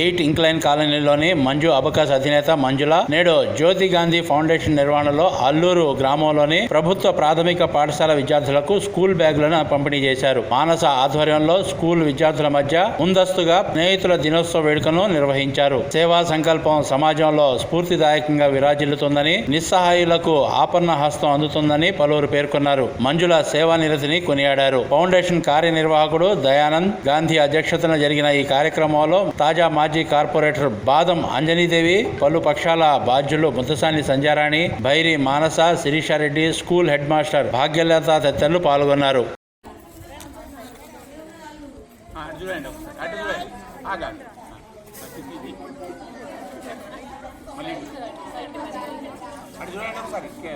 Eight incline కాలనీలోని Manju abacus అధినేత మంజుల నేడు జ్యోతి గాంధీ ఫౌండేషన్ నిర్వహణలో అల్లూరు గ్రామంలోని ప్రభుత్వ ప్రాథమిక పాఠశాల విద్యార్థులకు స్కూల్ బ్యాగులను పంపిణీ చేశారు. మానస ఆధ్వర్యంలో స్కూల్ విద్యార్థుల మధ్య ముందస్తుగా స్నేహితుల దినోత్సవ వేడుకను నిర్వహించారు. సేవా సంకల్పం సమాజంలో స్ఫూర్తిదాయకంగా విరాజిల్లుతుందని నిస్సహాయులకు ఆపన్న హస్తం అందుతుందని పలువురు పేర్కొన్నారు. మంజుల సేవా నిరతిని కొనియాడారు. ఫౌండేషన్ కార్యనిర్వాహకుడు దయానంద్ గాంధీ అధ్యక్షతన జరిగిన ఈ కార్యక్రమంలో తాజా మాజీ కార్పొరేటర్ బాదం అంజనీదేవి పలు పక్షాల బాధ్యులు Muddasani Sanjarani Bhairi Manasa Sirisha Reddy school head master Bhagyalatha తదితరులు పాల్గొన్నారు.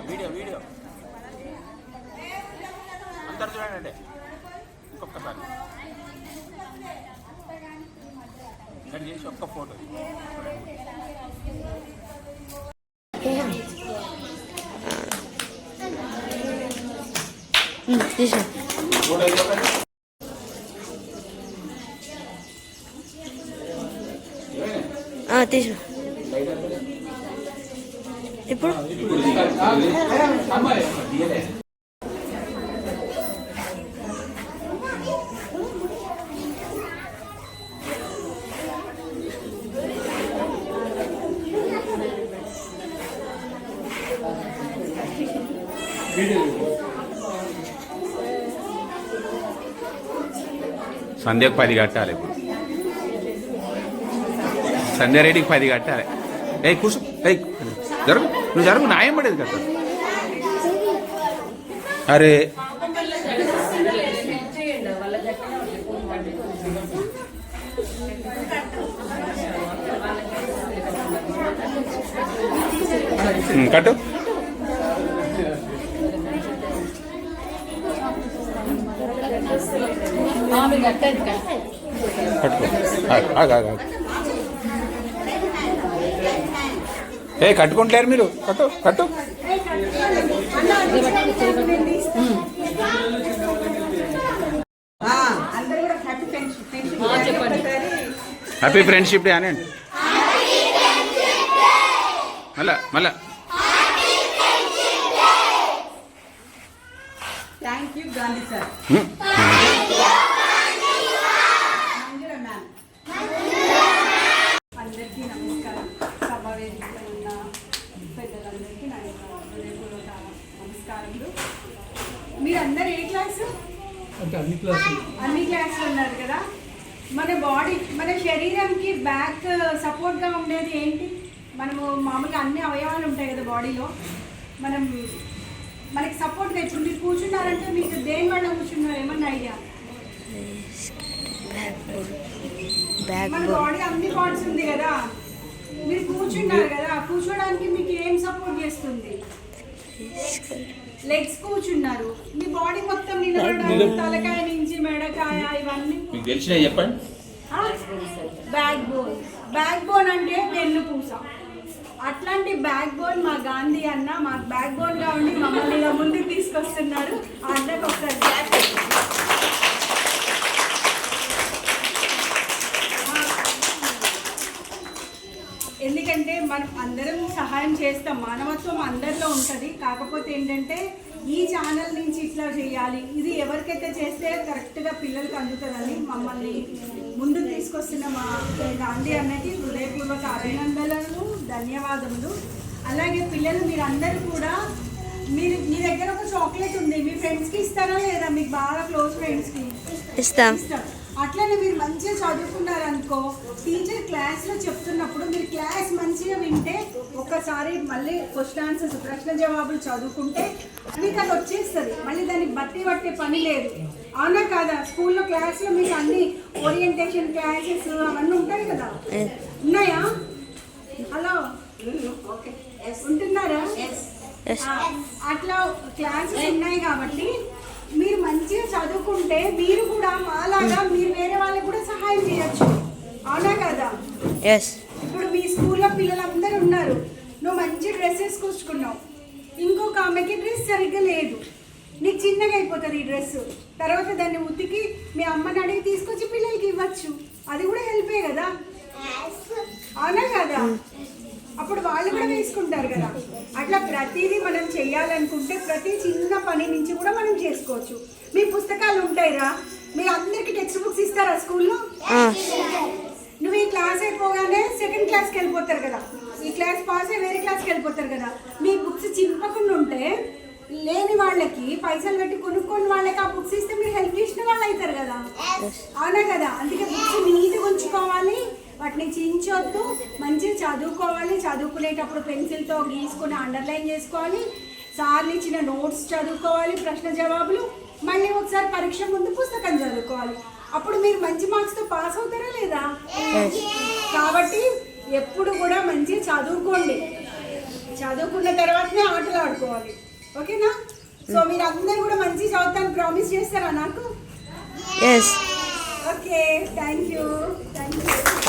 Video video. అందరు చూడండి ఇంకొకసారి. ఇక్కడ చేసి ఒక్క ఫోటో తీసా తీసా ఇప్పుడు? సంధ్యకు పది కట్టాలి ఇప్పుడు. సంధ్యారెడ్డికి పది కట్టాలి. ఏ కూర్చో. ఏ జరుగు. నువ్వు జరుగు న్యాయం పడేది కదా. అరే. కట్టు. కట్టుకో. ఏ కట్టుకుంటారు మీరు? కట్టు కట్టు. అందరూ కూడా happy friendship friendship happy friendship day అనండి. మళ్ళా మళ్ళా. Thank you Gandhi sir. మీరందరూ ఏ క్లాసు? అన్ని క్లాసులు. ఉన్నారు కదా. మన బాడీ మన శరీరంకి బ్యాక్ సపోర్ట్గా ఉండేది ఏంటి? మనము మామూలుగా అన్ని అవయవాలు ఉంటాయి కదా బాడీలో. మనం మనకి సపోర్ట్గా ఇప్పుడు మీరు కూర్చున్నారంటే మీకు దేని వల్ల కూర్చున్నారు? ఏమన్నా ఐడియా? బ్యాక్ మన బోన్ బాడీ అన్ని పార్ట్స్ ఉంది కదా. మీరు కూర్చున్నారు కదా. కూర్చోడానికి మీకు ఏం సపోర్ట్ చేస్తుంది? లెగ్స్ కూర్చున్నారు. మీ బాడీ మొత్తం నిలబడడానికి తలకాయ నుంచి మెడకాయ ఇవన్నీ. మీకు తెలిసిన చెప్పండి. Back bone. బ్యాక్ బోన్ అంటే వెన్నుపూస అట్లాంటి బ్యాక్ బోన్ మా గాంధీ అన్న మా బ్యాక్ బోన్గా ఉండి మమ్మల్ని ఇలా ముందుకు తీసుకొస్తున్నారు. అన్నకు ఒకసారి clap చేయండి. ఎందుకంటే మనం అందరం సహాయం చేస్తాం. మానవత్వం అందరిలో ఉంటుంది. కాకపోతే ఏంటంటే ఈ ఛానల్ నుంచి ఇట్లా చేయాలి. ఇది ఎవరికైతే చేస్తే కరెక్ట్గా పిల్లలకి అందుతుందని మమ్మల్ని ముందుకు తీసుకొస్తున్న మా గాంధీ అన్నకి హృదయపూర్వక అభినందనలు ధన్యవాదములు. అలాగే పిల్లలు మీరందరూ కూడా మీరు మీ దగ్గర ఒక చాక్లెట్ ఉంది. మీ ఫ్రెండ్స్కి ఇస్తారా లేదా? మీకు బాగా క్లోజ్ ఫ్రెండ్స్కి ఇస్తాం. అట్లనే మీరు మంచిగా చదువుకున్నారు అనుకో టీచర్ క్లాస్లో చెప్తున్నప్పుడు మీరు క్లాస్ మంచిగా వింటే ఒక్కసారి మళ్ళీ క్వశ్చన్ ఆన్సర్స్ ప్రశ్న జవాబులు చదువుకుంటే మీకు అది వచ్చేస్తుంది. మళ్ళీ దానికి బట్టి పట్టే పని లేదు. అవునా కాదా? స్కూల్లో క్లాస్లో మీకు అన్ని ఓరియంటేషన్ క్లాసెస్ అవన్నీ ఉంటాయి కదా? ఉన్నాయా? హలో? ఓకే ఉంటున్నారా అట్లా క్లాసెస్ ఉన్నాయి కాబట్టి మంచిగా చదువుకుంటే మీరు కూడా మాలాగా మీరు వేరే వాళ్ళకి కూడా సహాయం చేయొచ్చు. అవునా కదా? ఎస్ ఇప్పుడు మీ స్కూల్లో పిల్లలందరూ ఉన్నారు. నువ్వు మంచి డ్రెస్ వేసుకొచ్చుకున్నావు ఇంకొక ఆమెకి డ్రెస్ సరిగ్గా లేదు. నీకు చిన్నగా అయిపోతుంది ఈ డ్రెస్. తర్వాత దాన్ని ఉతికి మీ అమ్మని అడిగి తీసుకొచ్చి పిల్లలకి ఇవ్వచ్చు. అది కూడా హెల్పే కదా? అవునా కదా? అప్పుడు వాళ్ళు కూడా వేసుకుంటారు కదా. అట్లా ప్రతిదీ మనం చేయాలనుకుంటే ప్రతి చిన్న పని నుంచి కూడా మనం చేసుకోవచ్చు. ఉంటాయిరా. మీరు అందరికీ టెక్స్ట్ బుక్స్ ఇస్తారా స్కూల్లో? నువ్వు ఈ క్లాస్ అయిపోగానే సెకండ్ క్లాస్కి వెళ్ళిపోతారు కదా. ఈ క్లాస్ పాస్ అయ్యి వేరే క్లాస్కి వెళ్ళిపోతారు కదా. మీ బుక్స్ చింపకుండా ఉంటే లేని వాళ్ళకి పైసలు పెట్టి కొనుక్కొని వాళ్ళకి ఆ బుక్స్ ఇస్తే మీరు హెల్ప్ చేసిన వాళ్ళు అవుతారు కదా. అవునా కదా? అందుకే బుక్స్ నీట్గా ఉంచుకోవాలి వాటిని చించొద్దు మంచిగా చదువుకోవాలి. చదువుకునేటప్పుడు పెన్సిల్తో గీసుకొని అండర్లైన్ చేసుకోవాలి. సార్లు ఇచ్చిన నోట్స్ చదువుకోవాలి ప్రశ్న జవాబులు. మళ్ళీ ఒకసారి పరీక్ష ముందు పుస్తకం చదువుకోవాలి. అప్పుడు మీరు మంచి మార్క్స్తో పాస్ అవుతారా లేదా? కాబట్టి ఎప్పుడు కూడా మంచిగా చదువుకోండి. చదువుకున్న తర్వాతనే ఆటలు ఆడుకోవాలి. ఓకేనా? సో మీరు అందరు కూడా మంచి చదువుతాను ప్రామిస్ చేస్తారా నాకు? Okay thank you thank you